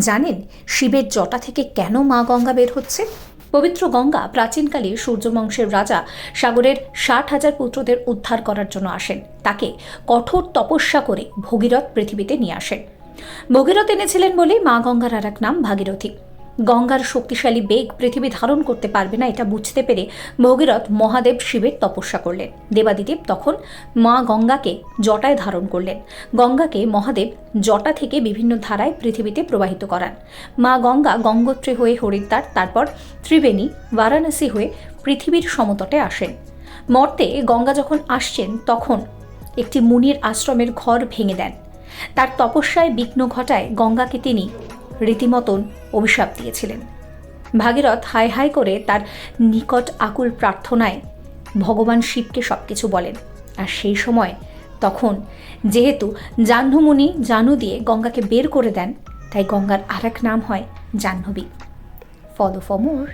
জানেন শিবের জটা থেকে কেন মা গঙ্গা বের হচ্ছে? পবিত্র গঙ্গা প্রাচীনকালে সূর্যবংশের রাজা সাগরের ষাট হাজার পুত্রদের উদ্ধার করার জন্য আসেন। তাকে কঠোর তপস্যা করে ভগীরথ পৃথিবীতে নিয়ে আসেন। ভগীরথ এনেছিলেন বলেই মা গঙ্গার আর এক নাম ভাগীরথী। গঙ্গার শক্তিশালী বেগ পৃথিবী ধারণ করতে পারবে না, এটা বুঝতে পেরে ভগীরথ মহাদেব শিবের তপস্যা করলেন। দেবাদিদেব তখন মা গঙ্গাকে জটায় ধারণ করলেন। গঙ্গাকে মহাদেব জটা থেকে বিভিন্ন ধারায় পৃথিবীতে প্রবাহিত করান। মা গঙ্গা গঙ্গোত্রী হয়ে হরিদ্বার, তারপর ত্রিবেণী, বারাণসী হয়ে পৃথিবীর সমতটে আসেন। মর্তে গঙ্গা যখন আসছেন, তখন একটি মুনির আশ্রমের ঘর ভেঙে দেন। তার তপস্যায় বিঘ্ন ঘটায় গঙ্গাকে তিনি রীতিমতন অভিশাপ দিয়েছিলেন। ভাগীরথ হাই হাই করে তার নিকট আকুল প্রার্থনায় ভগবান শিবকে সব কিছু বলেন। আর সেই সময় তখন যেহেতু জাহ্নমুনি জানু দিয়ে গঙ্গাকে বের করে দেন, তাই গঙ্গার আর নাম হয় জাহ্নবী। Follow for more.